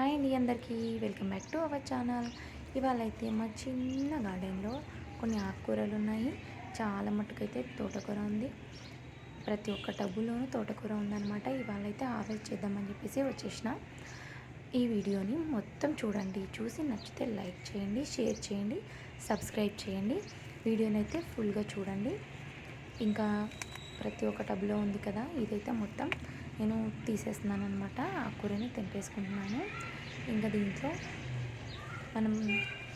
Hi అండి అందరికీ. Welcome back to our channel. ఇవాళ అయితే మా చిన్న గార్డెన్లో కొన్ని ఆకుకూరలు ఉన్నాయి. చాలా మట్టుకైతే తోటకూర ఉంది. ప్రతి ఒక్క టబ్బులోనూ తోటకూర ఉందన్నమాట. ఇవాళ అయితే హార్వెస్ట్ చేద్దామని చెప్పేసి వచ్చేసిన. ఈ వీడియోని మొత్తం చూడండి. చూసి నచ్చితే లైక్ చేయండి షేర్ చేయండి సబ్స్క్రైబ్ చేయండి. వీడియోని అయితే ఫుల్గా చూడండి. ఇంకా ప్రతి ఒక్క టబ్లో ఉంది కదా. ఇదైతే మొత్తం నేను తీసేస్తున్నాను అనమాట ఆ కూరని తెంపేసుకుంటున్నాను. ఇంకా దీంట్లో మనం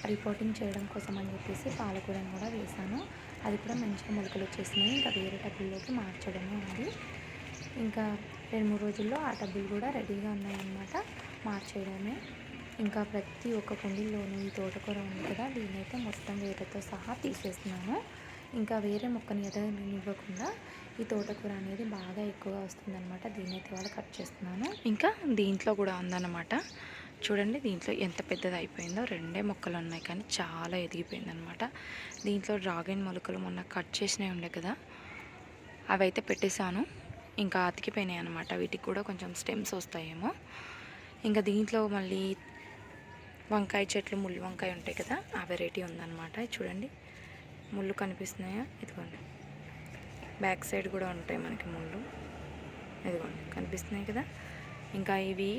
రిపోర్టింగ్ చేయడం కోసం అని చెప్పేసి పాలకూరని కూడా వేసాను. అది కూడా మంచిగా మొలకలు వచ్చేసినాయి. ఇంకా వేరే టబ్బుల్లోకి మార్చడమే ఉంది. ఇంకా రెండు మూడు రోజుల్లో ఆ టబ్బులు కూడా రెడీగా ఉన్నాయన్నమాట. మార్చేయడమే. ఇంకా ప్రతి ఒక్క కుండీలోనూ ఈ తోటకూర ఉంది కదా దీన్నైతే అయితే మొత్తం వేరేతో సహా తీసేస్తున్నాను. ఇంకా వేరే మొక్కని ఎదగనివ్వకుండా ఈ తోటకూర అనేది బాగా ఎక్కువగా వస్తుందన్నమాట. దీన్ని అయితే వాళ్ళు కట్ చేస్తున్నాను. ఇంకా దీంట్లో కూడా ఉందన్నమాట. చూడండి దీంట్లో ఎంత పెద్దది అయిపోయిందో. రెండే మొక్కలు ఉన్నాయి కానీ చాలా ఎదిగిపోయిందనమాట దీంట్లో డ్రాగన్ మొలకలు మొన్న కట్ చేసినవి ఉండే కదా అవి అయితే పెట్టేశాను. ఇంకా అతికిపోయినాయి అనమాట వీటికి కూడా కొంచెం స్టెమ్స్ వస్తాయేమో. ఇంకా దీంట్లో మళ్ళీ వంకాయ చెట్లు ముళ్ళు వంకాయ ఉంటాయి కదా ఆ వెరైటీ ఉందన్నమాట. చూడండి. ముళ్ళు కనిపిస్తున్నాయా? ఇదిగోండి. బ్యాక్ సైడ్ కూడా ఉంటాయి మనకి ముళ్ళు. ఇదిగోండి కనిపిస్తున్నాయి కదా? ఇంకా ఇవి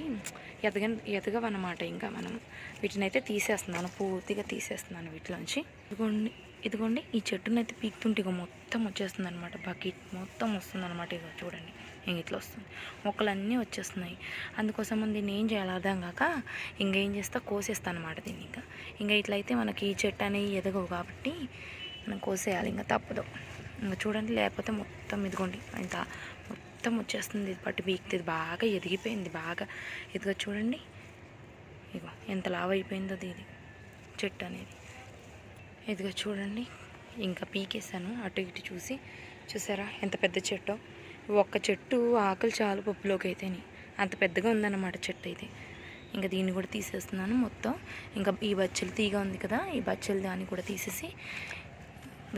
ఎదగ ఎదగవన్నమాట ఇంకా మనం. వీటిని అయితే తీసేస్తున్నాను పూర్తిగా తీసేస్తున్నాను వీటిలోంచి. ఇదిగోండి ఇదిగోండి ఈ చెట్టునైతే అయితే పీక్తుంటే ఇక మొత్తం వచ్చేస్తుంది అనమాట బకెట్ మొత్తం వస్తుంది అనమాట ఇక చూడండి. ఇంక ఇట్లా వస్తుంది. మొక్కలన్నీ వచ్చేస్తున్నాయి. అందుకోసం దీన్ని ఏం చేయాలి అర్థం కాక ఇంకేం చేస్తా కోసేస్తాను అనమాట దీన్ని ఇంకా. ఇంకా ఇట్లయితే మనకి ఈ చెట్టు అనేవి ఎదగవు కాబట్టి మనం కోసేయాలి. ఇంకా తప్పదు. ఇంకా చూడండి లేకపోతే మొత్తం ఇదిగోండి ఇంత మొత్తం వచ్చేస్తుంది. ఇది పట్టు బీక్తే ఇది బాగా ఎదిగిపోయింది. బాగా ఇదిగో చూడండి. ఇగో ఎంత లావ్ అయిపోయిందో ఇది చెట్టు అనేది. ఇదిగో చూడండి. ఇంకా పీకేసాను అటు ఇటు చూసి చూసారా? ఎంత పెద్ద చెట్టు. ఒక్క చెట్టు ఆకులు చాలు పప్పులోకి అయితేని. అంత పెద్దగా ఉందన్నమాట చెట్టు అయితే. ఇంకా దీన్ని కూడా తీసేస్తున్నాను మొత్తం. ఇంకా ఈ బచ్చలు తీగ ఉంది కదా ఈ బచ్చలు దాన్ని కూడా తీసేసి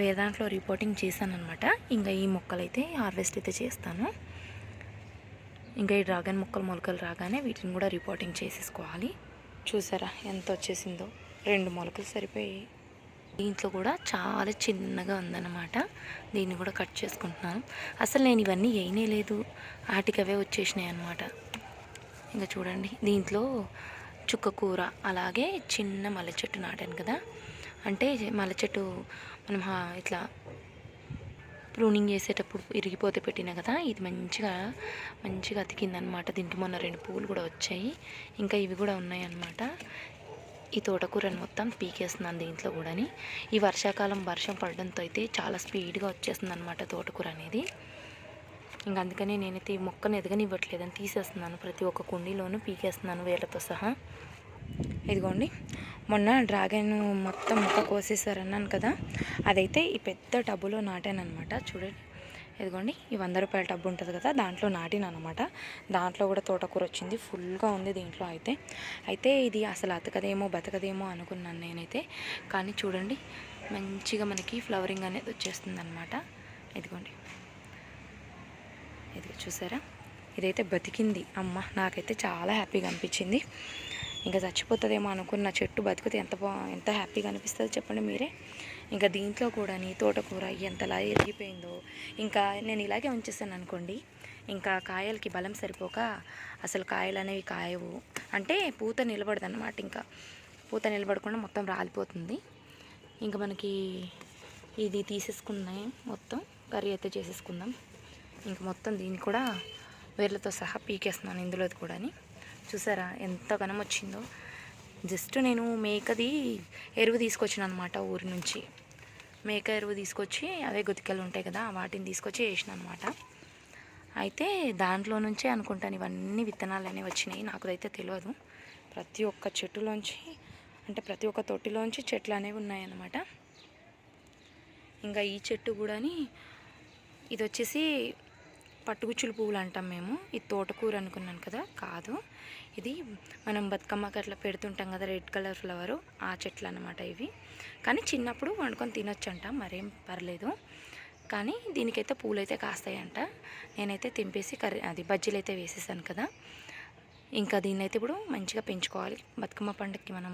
వేదాంట్లో రిపోర్టింగ్ చేశాను అనమాట ఇంకా ఈ మొక్కలు అయితే హార్వెస్ట్ అయితే చేస్తాను. ఇంకా ఈ డ్రాగన్ మొక్కలు మొలకలు రాగానే వీటిని కూడా రిపోర్టింగ్ చేసేసుకోవాలి. చూసారా ఎంత వచ్చేసిందో? రెండు మొలకలు సరిపోయాయి. దీంట్లో కూడా చాలా చిన్నగా ఉందన్నమాట. దీన్ని కూడా కట్ చేసుకుంటున్నాను. అసలు నేను ఇవన్నీ వేయనే లేదు. వాటికవే వచ్చేసినాయి అనమాట ఇంకా చూడండి దీంట్లో చుక్క కూర అలాగే చిన్న మల్లె చెట్టు నాటాను కదా. అంటే మల్లె చెట్టు మనం ఇట్లా ప్రూనింగ్ చేసేటప్పుడు ఇరిగిపోతే పెట్టిన కదా ఇది మంచిగా మంచిగా అతికిందనమాట. దీనికి మొన్న రెండు పువ్వులు కూడా వచ్చాయి. ఇంకా ఇవి కూడా ఉన్నాయి అన్నమాట ఈ తోటకూరని మొత్తం పీకేస్తున్నాను దీంట్లో కూడాని. ఈ వర్షాకాలం వర్షం పడడంతో అయితే చాలా స్పీడ్గా వచ్చేస్తుంది అనమాట తోటకూర అనేది. ఇంకా అందుకనే నేనైతే ఈ మొక్కను ఎదగనివ్వట్లేదని తీసేస్తున్నాను. ప్రతి ఒక్క కుండీలోనూ పీకేస్తున్నాను వేళ్ళతో సహా. ఇదిగోండి. మొన్న డ్రాగన్ మొత్తం మొక్క కోసేసారన్నాను కదా అదైతే ఈ పెద్ద టబ్బులో నాటానమాట చూడండి. ఇదిగోండి ఈ వంద రూపాయల టబ్బు ఉంటుంది కదా దాంట్లో నాటినమాట దాంట్లో కూడా తోటకూర వచ్చింది ఫుల్గా ఉంది దీంట్లో అయితే. అయితే ఇది అసలు అతకదేమో బతకదేమో అనుకున్నాను నేనైతే. కానీ చూడండి మంచిగా మనకి ఫ్లవరింగ్ అనేది వచ్చేస్తుంది అనమాట ఇదిగోండి. ఇది చూసారా? ఇదైతే బతికింది. అమ్మ నాకైతే చాలా హ్యాపీగా అనిపించింది. ఇంకా చచ్చిపోతుందేమో అనుకున్న చెట్టు బతికితే ఎంత బా ఎంత హ్యాపీగా అనిపిస్తుంది చెప్పండి మీరే. ఇంకా దీంట్లో కూడా నీ తోటకూర ఎంతలా ఎరిగిపోయిందో. ఇంకా నేను ఇలాగే ఉంచేస్తాను అనుకోండి. ఇంకా కాయలకి బలం సరిపోక అసలు కాయలు అనేవి కాయవు. అంటే పూత నిలబడదు అనమాట ఇంకా. పూత నిలబడకుండా మొత్తం రాలిపోతుంది. ఇంకా మనకి ఇది తీసేసుకున్నాయి మొత్తం. కర్రీ అయితే చేసేసుకుందాం. ఇంక మొత్తం దీన్ని కూడా వేర్లతో సహా పీకేస్తున్నాను ఇందులోది కూడాని. చూసారా ఎంత ఘనం వచ్చిందో. జస్ట్ నేను మేకది ఎరువు తీసుకొచ్చిన అనమాట ఊరి నుంచి. మేక ఎరువు తీసుకొచ్చి అవే గుతికలు ఉంటాయి కదా వాటిని తీసుకొచ్చి వేసిన అనమాట అయితే దాంట్లో నుంచే అనుకుంటాను ఇవన్నీ విత్తనాలు అనేవి వచ్చినాయి నాకు అయితే తెలియదు ప్రతి ఒక్క చెట్టులోంచి అంటే ప్రతి ఒక్క తొట్టిలోంచి చెట్లు అనేవి ఉన్నాయన్నమాట ఇంకా ఈ చెట్టు కూడాని ఇది వచ్చేసి పట్టుగుచ్చుల పువ్వులు అంటాం మేము. ఇది తోటకూర అనుకున్నాను కదా కాదు. ఇది మనం బతుకమ్మకి అట్లా పెడుతుంటాం కదా రెడ్ కలర్ ఫ్లవరు ఆ చెట్లు అనమాట ఇవి. కానీ చిన్నప్పుడు వండుకొని తినొచ్చంట మరేం పర్లేదు. కానీ దీనికైతే పూలు అయితే కాస్తాయంట. నేనైతే తెంపేసి కర్రీ అది బజ్జీలు అయితే వేసేసాను కదా. ఇంకా దీన్ని అయితే ఇప్పుడు మంచిగా పెంచుకోవాలి. బతుకమ్మ పండుగకి మనం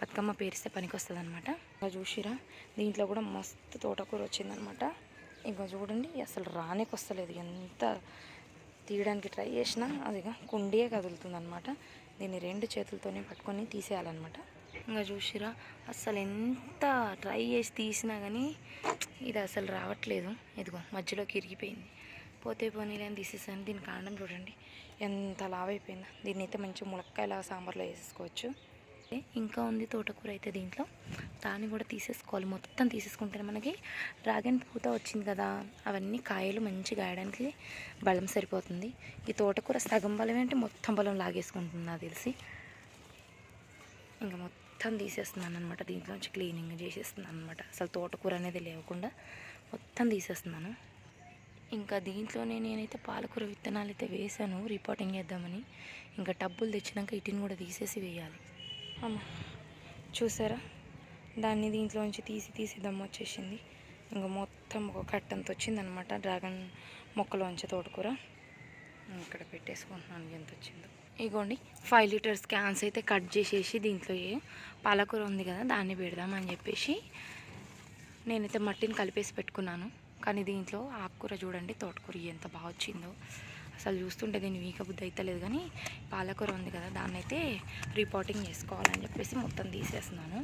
బతుకమ్మ పేరిస్తే పనికి వస్తుంది అనమాట చూసిరా దీంట్లో కూడా మస్తు తోటకూర వచ్చిందనమాట ఇంకా చూడండి అసలు రానికి వస్తలేదు ఎంత తీయడానికి ట్రై చేసినా అదిగా కుండియే కదులుతుంది అనమాట దీన్ని రెండు చేతులతోనే పట్టుకొని తీసేయాలన్నమాట. ఇంకా చూసిరా అసలు ఎంత ట్రై చేసి తీసినా కానీ ఇది అసలు రావట్లేదు. ఇదిగో మధ్యలోకి ఇరిగిపోయింది. పోతే పోనీలేని తీసేసాను. దీని కాండం చూడండి ఎంత లావైపోయిందో. దీన్ని అయితే మంచి ములక్కాయల సాంబార్లో వేసేసుకోవచ్చు. ఇంకా ఉంది తోటకూర అయితే దీంట్లో. దాన్ని కూడా తీసేసుకోవాలి. మొత్తం తీసేసుకుంటే మనకి డ్రాగన్ పూత వచ్చింది కదా అవన్నీ కాయలు మంచిగా గాయడానికి బలం సరిపోతుంది. ఈ తోటకూర సగం బలం ఏంటి మొత్తం బలం లాగేసుకుంటుంది నాకు తెలిసి. ఇంకా మొత్తం తీసేస్తున్నాను అనమాట దీంట్లోంచి క్లీనింగ్ చేసేస్తున్నాను అనమాట అసలు తోటకూర అనేది లేకుండా మొత్తం తీసేస్తున్నాను. ఇంకా దీంట్లోనే నేనైతే పాలకూర విత్తనాలు అయితే వేసాను రిపోర్టింగ్ చేద్దామని. ఇంకా టబ్బులు తెచ్చినాక ఇటుని కూడా తీసేసి వేయాలి. అమ్మ చూసారా? దాన్ని దీంట్లోంచి తీసి తీసి దమ్ము వచ్చేసింది. ఇంకా మొత్తం ఒక కట్టంత వచ్చిందనమాట డ్రాగన్ మొక్కలోంచి తోటకూర ఇక్కడ పెట్టేసుకుంటున్నాను ఎంత వచ్చిందో. ఇగోండి ఫైవ్ లీటర్స్ క్యాన్స్ అయితే కట్ చేసేసి దీంట్లో ఏ పాలకూర ఉంది కదా దాన్ని పెడదామని చెప్పేసి నేనైతే మట్టిని కలిపేసి పెట్టుకున్నాను. కానీ దీంట్లో ఆకుకూర చూడండి తోటకూర ఎంత బాగా వచ్చిందో. అసలు చూస్తుంటే దీన్ని వీక బుద్ధి అయితే లేదు కానీ పాలకూర ఉంది కదా దాన్ని అయితే రిపోర్టింగ్ చేసుకోవాలని చెప్పేసి మొత్తం తీసేస్తున్నాను.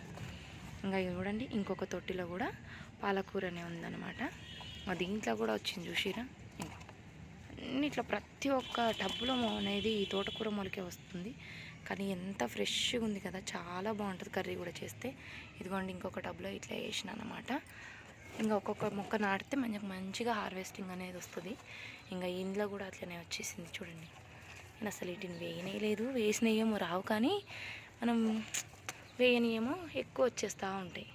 ఇంకా చూడండి ఇంకొక తొట్టిలో కూడా పాలకూరనే ఉందన్నమాట. దీంట్లో కూడా వచ్చింది చూసిరా? ఇంకా అన్నిట్లో ప్రతి ఒక్క టబ్బులో అనేది ఈ తోటకూర మొలకే వస్తుంది. కానీ ఎంత ఫ్రెష్గా ఉంది కదా చాలా బాగుంటుంది కర్రీ కూడా చేస్తే. ఇదిగోండి ఇంకొక టబ్లో ఇట్లా వేసిన అనమాట ఇంకా ఒక్కొక్క మొక్క నాటితే మనకి మంచిగా హార్వెస్టింగ్ అనేది వస్తుంది. ఇంకా ఇంట్లో కూడా అట్లనే వచ్చేసింది చూడండి. నేను అసలు వీటిని వేయనేయలేదు వేసినయేమో రావు కానీ మనం వేయనియేమో ఎక్కువ వచ్చేస్తూ ఉంటాయి.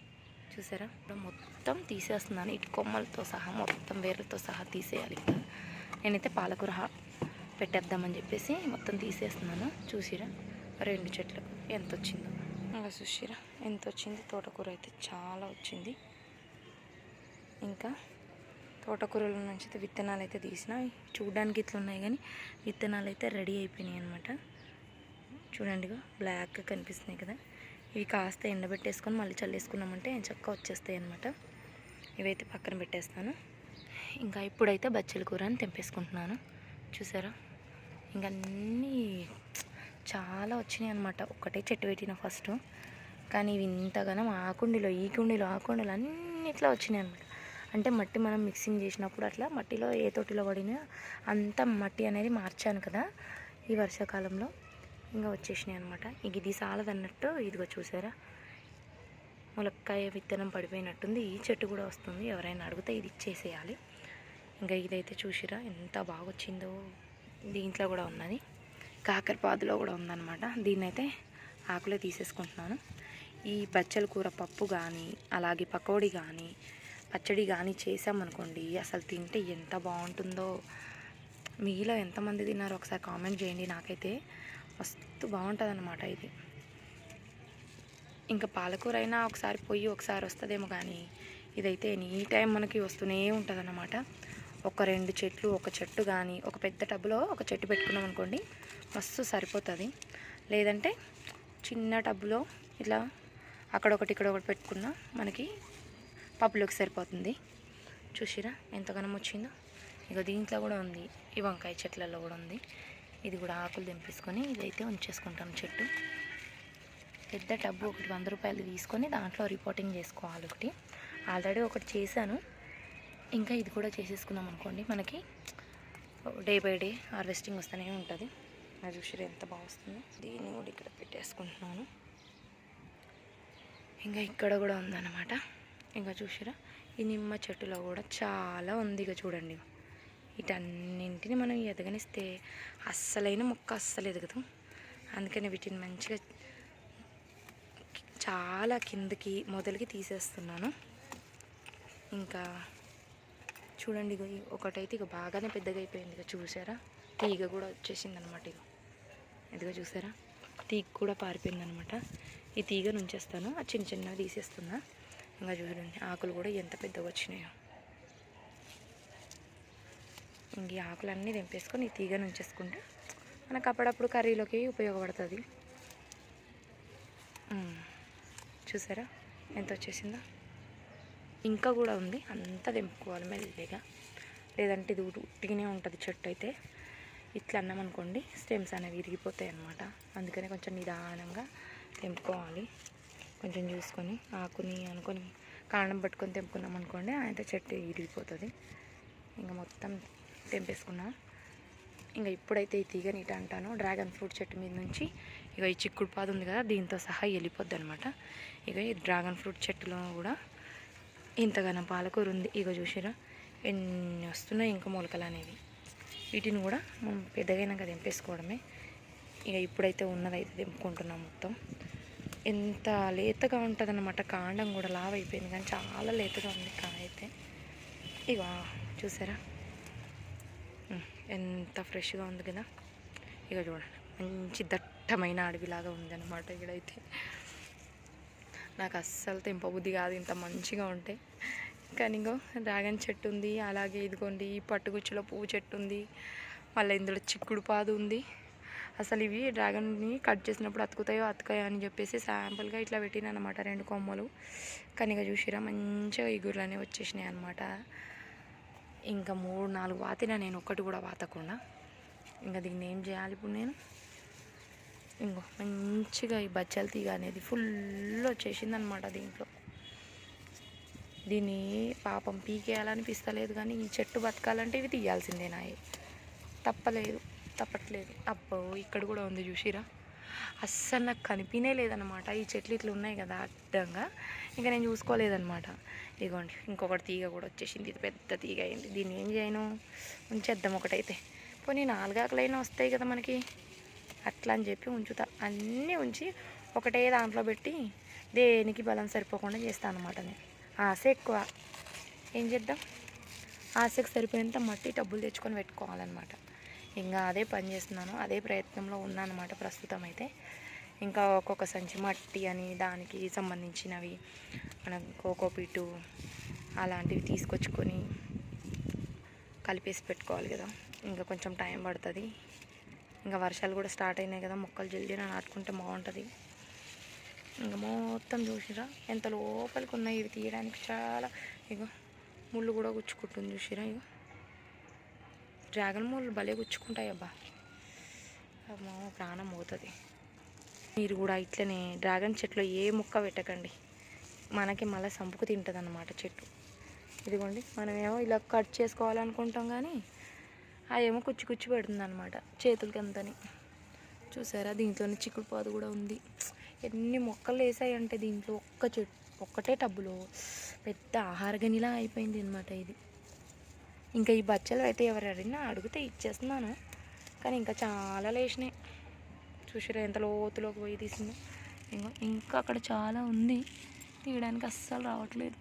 చూసారా? ఇప్పుడు మొత్తం తీసేస్తున్నాను. ఇటు కొమ్మలతో సహా మొత్తం వేర్లతో సహా తీసేయాలి నేనైతే పాలకూర పెట్టేద్దామని చెప్పేసి మొత్తం తీసేస్తున్నాను. చూసిరా? రెండు చెట్లు ఎంత వచ్చిందో. అలా చూసిరా? ఎంత వచ్చింది? తోటకూర అయితే చాలా వచ్చింది. ఇంకా తోటకూరలో నుంచి అయితే విత్తనాలు అయితే తీసిన. చూడడానికి ఇట్లా ఉన్నాయి కానీ విత్తనాలు అయితే రెడీ అయిపోయినాయి అనమాట చూడండి బ్లాక్గా కనిపిస్తున్నాయి కదా. ఇవి కాస్త ఎండబెట్టేసుకొని మళ్ళీ చల్లేసుకున్నామంటే చక్కగా వచ్చేస్తాయి అనమాట ఇవైతే పక్కన పెట్టేస్తాను. ఇంకా ఇప్పుడైతే బచ్చల కూర అని తెంపేసుకుంటున్నాను. చూసారా? ఇంకా అన్నీ చాలా వచ్చినాయి అనమాట ఒక్కటే చెట్టు పెట్టిన ఫస్ట్. కానీ ఇవి ఇంతగానం ఆ కుండీలో ఈ కుండీలో ఆ కుండీలో అన్నిట్లో వచ్చినాయి అనమాట అంటే మట్టి మనం మిక్సింగ్ చేసినప్పుడు అట్లా మట్టిలో ఏ తోటిలో పడినా అంత మట్టి అనేది మార్చాను కదా ఈ వర్షాకాలంలో. ఇంకా వచ్చేసినాయి అనమాట ఇంక ఇది సాలదన్నట్టు ఇదిగో చూసారా? ములక్కాయ విత్తనం పడిపోయినట్టుంది. ఈ చెట్టు కూడా వస్తుంది. ఎవరైనా అడిగితే ఇది ఇచ్చేసేయాలి. ఇంకా ఇదైతే చూసిరా ఎంత బాగా వచ్చిందో దీంట్లో కూడా ఉన్నది. కాకరపాదులో కూడా ఉందన్నమాట. దీన్నైతే ఆకులే తీసేసుకుంటున్నాను. ఈ బచ్చల కూర పప్పు కానీ అలాగే పకోడీ కానీ పచ్చడి కానీ చేసామనుకోండి అసలు తింటే ఎంత బాగుంటుందో. మీలో ఎంతమంది తిన్నారో ఒకసారి కామెంట్ చేయండి నాకైతే. మస్తు బాగుంటుంది అనమాట ఇది. ఇంకా పాలకూర అయినా ఒకసారి పొయ్యి ఒకసారి వస్తుందేమో కానీ ఇదైతే ఎనీ టైం మనకి వస్తూనే ఉంటుంది అన్నమాట ఒక రెండు చెట్లు ఒక చెట్టు కానీ ఒక పెద్ద టబ్బులో ఒక చెట్టు పెట్టుకున్నాం అనుకోండి మస్తు సరిపోతుంది. లేదంటే చిన్న టబ్బులో ఇట్లా అక్కడ ఒకటి ఇక్కడ ఒకటి పెట్టుకున్నా మనకి పప్పులోకి సరిపోతుంది. చూసిరా ఎంతగానం వచ్చిందో. ఇక దీంట్లో కూడా ఉంది. ఈ వంకాయ చెట్లలో కూడా ఉంది. ఇది కూడా ఆకులు తెంపేసుకొని ఇదైతే ఉంచేసుకుంటాం చెట్టు. పెద్ద టబ్బు ఒకటి వంద రూపాయలు తీసుకొని దాంట్లో రిపోర్టింగ్ చేసుకోవాలి ఒకటి. ఆల్రెడీ ఒకటి చేశాను. ఇంకా ఇది కూడా చేసేసుకున్నాం అనుకోండి. మనకి డే బై డే హార్వెస్టింగ్ వస్తూనే ఉంటుంది. నా చూసి ఎంత బాగుస్తుందో దీన్ని కూడా ఇక్కడ పెట్టేసుకుంటున్నాను. ఇంకా ఇక్కడ కూడా ఉందన్నమాట. ఇంకా చూసారా ఈ నిమ్మ చెట్టులో కూడా చాలా ఉంది ఇక చూడండి. వీటన్నింటిని మనం ఎదగనిస్తే అస్సలైన మొక్క అస్సలు ఎదగదు. అందుకని వీటిని మంచిగా చాలా కిందకి మొదలకి తీసేస్తున్నాను. ఇంకా చూడండి ఇగో ఒకటైతే ఇక బాగానే పెద్దగా అయిపోయింది ఇక చూసారా తీగ కూడా వచ్చేసింది అనమాట ఇక ఇదిగో చూసారా తీగ కూడా పారిపోయింది అనమాట ఈ తీగ నుంచేస్తాను. ఆ చిన్న చిన్నవి తీసేస్తున్నా. ఇంకా చూడండి ఆకులు కూడా ఎంత పెద్దగా వచ్చినాయో. ఇంక ఈ ఆకులన్నీ తెంపేసుకొని ఈ ఉంచేసుకుంటే మనకు అప్పుడప్పుడు కర్రీలోకి ఉపయోగపడుతుంది. చూసారా? ఎంత వచ్చేసిందా? ఇంకా కూడా ఉంది అంతా తెంపుకోవాలి మెల్లిగా. లేదంటే ఇది ఉట్టిగానే ఉంటుంది చెట్టు అయితే. ఇట్లా అన్నాం అనుకోండి స్టెమ్స్ అనేవి విరిగిపోతాయి అన్నమాట. అందుకనే కొంచెం నిదానంగా తెంపుకోవాలి. కొంచెం చూసుకొని ఆకుని అనుకొని కాండం పట్టుకొని తెంపుకున్నాం అనుకోండి అయితే చెట్టు విరిగిపోతుంది ఇంకా మొత్తం తెంపేసుకున్నా. ఇంకా ఇప్పుడైతే ఈ తీగని ఇట అంటాను. డ్రాగన్ ఫ్రూట్ చెట్టు మీద నుంచి ఇక ఈ చిక్కుడు పాదు ఉంది కదా దీంతో సహా వెళ్ళిపోద్ది అనమాట ఇక ఈ డ్రాగన్ ఫ్రూట్ చెట్టులో కూడా ఇంతగానం పాలకూర ఉంది. ఇక చూసిరా ఎన్ని వస్తున్నాయి ఇంకా మొలకలు అనేవి. వీటిని కూడా మనం పెద్దగైనాక తెంపేసుకోవడమే. ఇక ఇప్పుడైతే ఉన్నదైతే తెంపుకుంటున్నాం మొత్తం. ఎంత లేతగా ఉంటుంది అన్నమాట కాండం కూడా లావ్ అయిపోయింది కానీ చాలా లేతగా ఉంది కాయ అయితే. ఇక చూసారా? ఎంత ఫ్రెష్గా ఉంది కదా. ఇక చూడండి మంచి దట్టమైన అడవిలాగా ఉందన్నమాట ఇక్కడైతే. నాకు అస్సలు తెంపబుద్ధి కాదు ఇంత మంచిగా ఉంటే. కానీ ఇంకో డ్రాగన్ చెట్టు ఉంది అలాగే ఇదిగోండి పట్టుగుచ్చులో పువ్వు చెట్టు ఉంది మళ్ళీ ఇందులో చిక్కుడు పాదు ఉంది. అసలు ఇవి డ్రాగన్ని కట్ చేసినప్పుడు అతుకుతాయో అతుకాయో అని చెప్పేసి శాంపుల్గా ఇట్లా పెట్టిన అనమాట రెండు కొమ్మలు. కనిగా చూసిరా మంచిగా ఇగుర్లు అనేవి వచ్చేసినాయి అనమాట ఇంకా మూడు నాలుగు వాతిన నేను ఒక్కటి కూడా వాతకుండా. ఇంకా దీన్ని ఏం చేయాలి ఇప్పుడు నేను? ఇంకో మంచిగా ఈ బచ్చల తీగ అనేది ఫుల్ వచ్చేసింది అనమాట దీంట్లో. దీన్ని పాపం పీకేయాలనిపిస్తలేదు కానీ ఈ చెట్టు బతకాలంటే ఇవి తీయాల్సిందేనాయి. తప్పలేదు. తప్పట్లేదు. అబ్బో ఇక్కడ కూడా ఉంది చూసిరా. అస్సలు నాకు కనిపినే లేదనమాట ఈ చెట్లు ఇట్లా ఉన్నాయి కదా అడ్డంగా. ఇంకా నేను చూసుకోలేదనమాట ఇదిగోండి ఇంకొకటి తీగ కూడా వచ్చేసింది. ఇది పెద్ద తీగ అయింది. దీన్ని ఏం చేయను? ఉంచేద్దాం ఒకటైతే. పోనీ నాలుగాకులైనా వస్తాయి కదా మనకి. అట్లా అని చెప్పి ఉంచుతా. అన్నీ ఉంచి ఒకటే దాంట్లో పెట్టి దేనికి బలం సరిపోకుండా చేస్తాను అనమాట నేను. ఆశ ఎక్కువ. ఏం చేద్దాం? ఆశకు సరిపోయేంత మట్టి డబ్బులు తెచ్చుకొని పెట్టుకోవాలన్నమాట. ఇంకా అదే పని చేస్తున్నాను. అదే ప్రయత్నంలో ఉన్నానమాట ప్రస్తుతం అయితే ఇంకా ఒక్కొక్క సంచి మట్టి అని దానికి సంబంధించినవి మన కోకోపీటు అలాంటివి తీసుకొచ్చుకొని కలిపేసి పెట్టుకోవాలి కదా. ఇంకా కొంచెం టైం పడుతుంది. ఇంకా వర్షాలు కూడా స్టార్ట్ అయినాయి కదా. మొక్కలు జల్దీ నాటుకుంటే బాగుంటుంది. ఇంకా మొత్తం చూసిరా? ఎంత లోపలికి ఉన్నాయి. ఇవి తీయడానికి చాలా ఇక ముళ్ళు కూడా గుచ్చుకుంటుంది చూసిరా ఇగో? డ్రాగన్ మూలు భలే గుచ్చుకుంటాయి అబ్బా. అమ్మో ప్రాణం పోతుంది. మీరు కూడా ఇట్లనే డ్రాగన్ చెట్లో ఏ మొక్క పెట్టకండి. మనకి మళ్ళీ సంపుకు తింటుంది అన్నమాట చెట్టు. ఇదిగోండి మనమేమో ఇలా కట్ చేసుకోవాలనుకుంటాం కానీ అదేమో కుచ్చి కుచ్చి పెడుతుంది అనమాట చేతులకి అంతని చూసారా దీంట్లోనే చిక్కుడు పాదు కూడా ఉంది. ఎన్ని మొక్కలు వేసాయంటే దీంట్లో ఒక్క చెట్టు ఒక్కటే టబ్బులో. పెద్ద ఆహార గనిలా అయిపోయింది అనమాట ఇది. ఇంకా ఈ బచ్చలు అయితే ఎవరు అడిగినా అడిగితే ఇచ్చేస్తున్నాను. కానీ ఇంకా చాలా లేచినాయి. చూసిరా ఎంత లోతులోకి పోయి తీసిందో. ఇంకో ఇంకా అక్కడ చాలా ఉంది. తీయడానికి అస్సలు రావట్లేదు.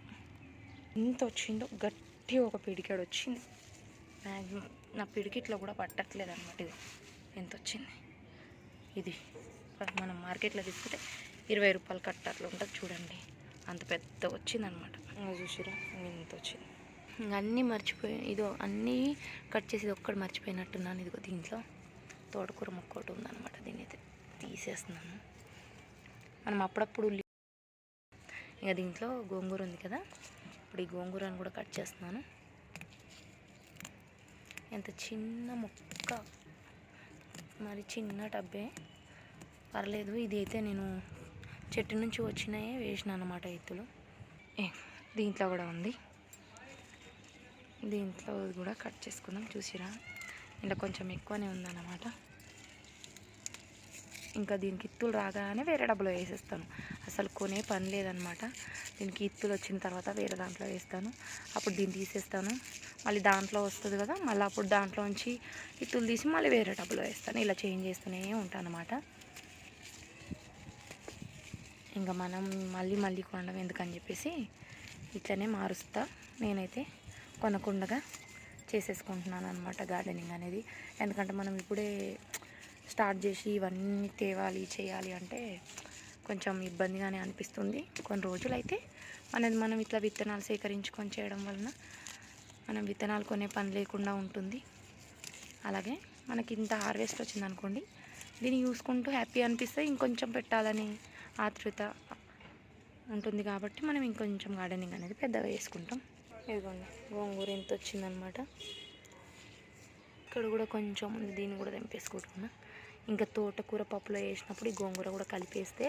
ఎంత వచ్చిందో గట్టి ఒక పిడికాడు వచ్చింది. మ్యాక్సిమం నా పిడికిట్లో కూడా పట్టట్లేదు అనమాట ఇది. ఎంత వచ్చింది? ఇది మనం మార్కెట్లో తీసుకుంటే ఇరవై రూపాయలు కట్టట్లు ఉంటుంది చూడండి. అంత పెద్ద వచ్చిందనమాట చూసిరా ఇంత వచ్చింది. అన్నీ మర్చిపోయి ఇదో అన్నీ కట్ చేసి ఇది ఒక్కటి మర్చిపోయినట్టున్నాను. ఇదిగో దీంట్లో తోటకూర మొక్క ఒకటి ఉందన్నమాట. దీన్ని అయితే తీసేస్తున్నాను. మనం అప్పుడప్పుడు ఉల్లి ఇంకా దీంట్లో గోంగూర ఉంది కదా ఇప్పుడు ఈ గోంగూరను కూడా కట్ చేస్తున్నాను. ఎంత చిన్న మొక్క. మరి చిన్న టబ్బే. పర్లేదు ఇది అయితే నేను చెట్టు నుంచి వచ్చినాయే వేసిన అనమాట ఎత్తులు. ఏ, దీంట్లో కూడా ఉంది. దీంట్లో కూడా కట్ చేసుకుందాం చూసిరా? ఇలా కొంచెం ఎక్కువనే ఉందన్నమాట. ఇంకా దీనికి ఇత్తులు రాగానే వేరే డబ్బులో వేసేస్తాను. అసలు కొనే పని లేదనమాట దీనికి ఇత్తులు వచ్చిన తర్వాత వేరే దాంట్లో వేస్తాను. అప్పుడు దీన్ని తీసేస్తాను. మళ్ళీ దాంట్లో వస్తుంది కదా మళ్ళీ అప్పుడు దాంట్లోంచి ఇత్తులు తీసి మళ్ళీ వేరే డబ్బులో వేస్తాను. ఇలా చేంజ్ చేస్తూనే ఉంటాను అనమాట ఇంకా మనం మళ్ళీ మళ్ళీ కొనడం ఎందుకని చెప్పేసి ఇట్లనే మారుస్తా. నేనైతే కొనకుండగా చేసేసుకుంటున్నాను అనమాట గార్డెనింగ్ అనేది. ఎందుకంటే మనం ఇప్పుడే స్టార్ట్ చేసి ఇవన్నీ తేవాలి చేయాలి అంటే కొంచెం ఇబ్బందిగానే అనిపిస్తుంది. కొన్ని రోజులు అయితే మనది మనం ఇట్లా విత్తనాలు సేకరించుకొని చేయడం వలన మనం విత్తనాలు కొనే పని లేకుండా ఉంటుంది. అలాగే మనకి ఇంత హార్వెస్ట్ వచ్చింది అనుకోండి దీన్ని చూసుకుంటూ హ్యాపీ అనిపిస్తే ఇంకొంచెం పెట్టాలని ఆతృత ఉంటుంది కాబట్టి మనం ఇంకొంచెం గార్డెనింగ్ అనేది పెద్దగా చేసుకుంటాం. ఇదిగోండి గోంగూర ఎంత వచ్చిందనమాట. ఇక్కడ కూడా కొంచెం ఉంది దీన్ని కూడా తెంపేసుకుంటున్నా. ఇంకా తోటకూర పప్పులో వేసినప్పుడు ఈ గోంగూర కూడా కలిపేస్తే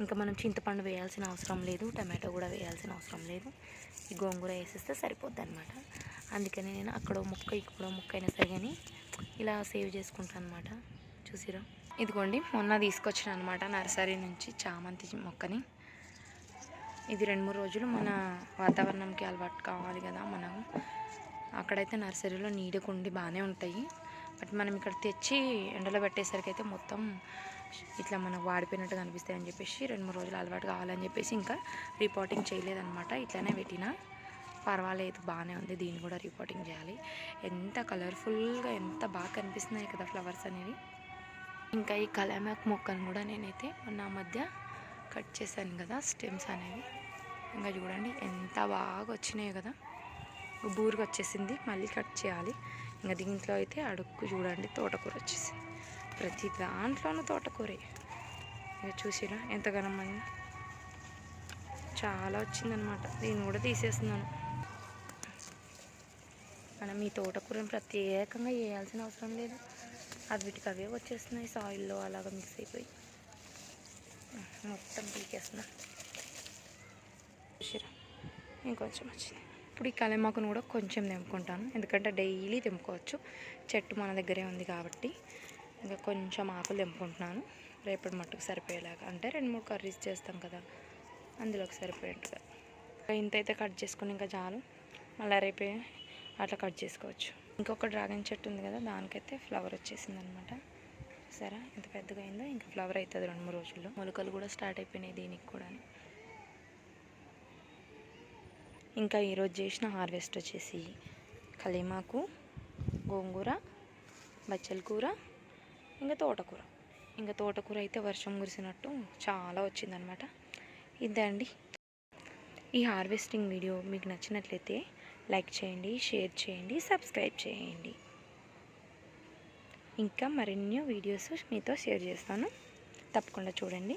ఇంకా మనం చింతపండు వేయాల్సిన అవసరం లేదు టమాటో కూడా వేయాల్సిన అవసరం లేదు. ఈ గోంగూర వేసేస్తే సరిపోద్ది అనమాట అందుకని నేను అక్కడ ముక్క ఇక్కడ ముక్క అయినా సరే కానీ ఇలా సేవ్ చేసుకుంటాను అనమాట. చూసిరా? ఇదిగోండి మొన్న తీసుకొచ్చిన అనమాట నర్సరీ నుంచి చామంతి మొక్కని. ఇది రెండు మూడు రోజులు మన వాతావరణంకి అలవాటు కావాలి కదా మనం. అక్కడైతే నర్సరీలో నీడకుండి బాగానే ఉంటాయి. బట్ మనం ఇక్కడ తెచ్చి ఎండలో పెట్టేసరికి అయితే మొత్తం ఇట్లా మనకు వాడిపోయినట్టు కనిపిస్తాయి అని చెప్పేసి రెండు మూడు రోజులు అలవాటు కావాలని చెప్పేసి ఇంకా రిపోర్టింగ్ చేయలేదన్నమాట. ఇట్లానే పెట్టిన. పర్వాలేదు బాగానే ఉంది. దీన్ని కూడా రిపోర్టింగ్ చేయాలి. ఎంత కలర్ఫుల్గా ఎంత బాగా కనిపిస్తున్నాయి కదా ఫ్లవర్స్ అనేవి. ఇంకా ఈ కలామాక్ మొక్కను కూడా నేనైతే నా మధ్య కట్ చేశాను కదా స్టెమ్స్ అనేవి. ఇంకా చూడండి ఎంత బాగా వచ్చినాయి కదా. బూరుగా వచ్చేసింది. మళ్ళీ కట్ చేయాలి. ఇంకా దీంట్లో అయితే అడుక్కు చూడండి తోటకూర వచ్చేసింది. ప్రతి దాంట్లోనూ తోటకూరే. ఇక చూసిరా ఎంత ఘనమైంది చాలా వచ్చిందనమాట దీన్ని కూడా తీసేస్తున్నాను. మనం ఈ తోటకూరని ప్రత్యేకంగా వేయాల్సిన అవసరం లేదు. అది వీటికి అవే వచ్చేస్తున్నాయి. సాయిల్లో అలాగా మిక్స్ అయిపోయి. మొత్తం పీకేస్తున్నా చూసిరా? ఇంకొంచెం వచ్చింది. ఇప్పుడు ఈ కలెమాకును కూడా కొంచెం తెంపుకుంటాను. ఎందుకంటే డైలీ తెంపుకోవచ్చు. చెట్టు మన దగ్గరే ఉంది కాబట్టి ఇంకా కొంచెం ఆకులు తెంపుకుంటున్నాను. రేపటి మట్టుకు సరిపోయేలాగా. అంటే రెండు మూడు కర్రీస్ చేస్తాం కదా అందులోకి సరిపోయేట్టుగా. ఇంకా ఇంత అయితే కట్ చేసుకుని ఇంకా చాలు. మళ్ళీ రేపే అట్లా కట్ చేసుకోవచ్చు. ఇంకొక డ్రాగన్ చెట్టు ఉంది కదా దానికైతే ఫ్లవర్ వచ్చేసింది అనమాట సరే ఎంత పెద్దగా అయిందో. ఇంకా ఫ్లవర్ అవుతుంది రెండు మూడు రోజుల్లో. మొలకలు కూడా స్టార్ట్ అయిపోయినాయి దీనికి కూడా ఇంకా ఈరోజు చేసిన హార్వెస్ట్ వచ్చేసి కలేమాకు గోంగూర బచ్చల కూర ఇంకా తోటకూర. ఇంకా తోటకూర అయితే వర్షం కురిసినట్టు చాలా వచ్చిందనమాట ఇదే అండి. ఈ హార్వెస్టింగ్ వీడియో మీకు నచ్చినట్లయితే లైక్ చేయండి షేర్ చేయండి సబ్స్క్రైబ్ చేయండి. ఇంకా మరిన్ని వీడియోస్ మీతో షేర్ చేస్తాను. తప్పకుండా చూడండి.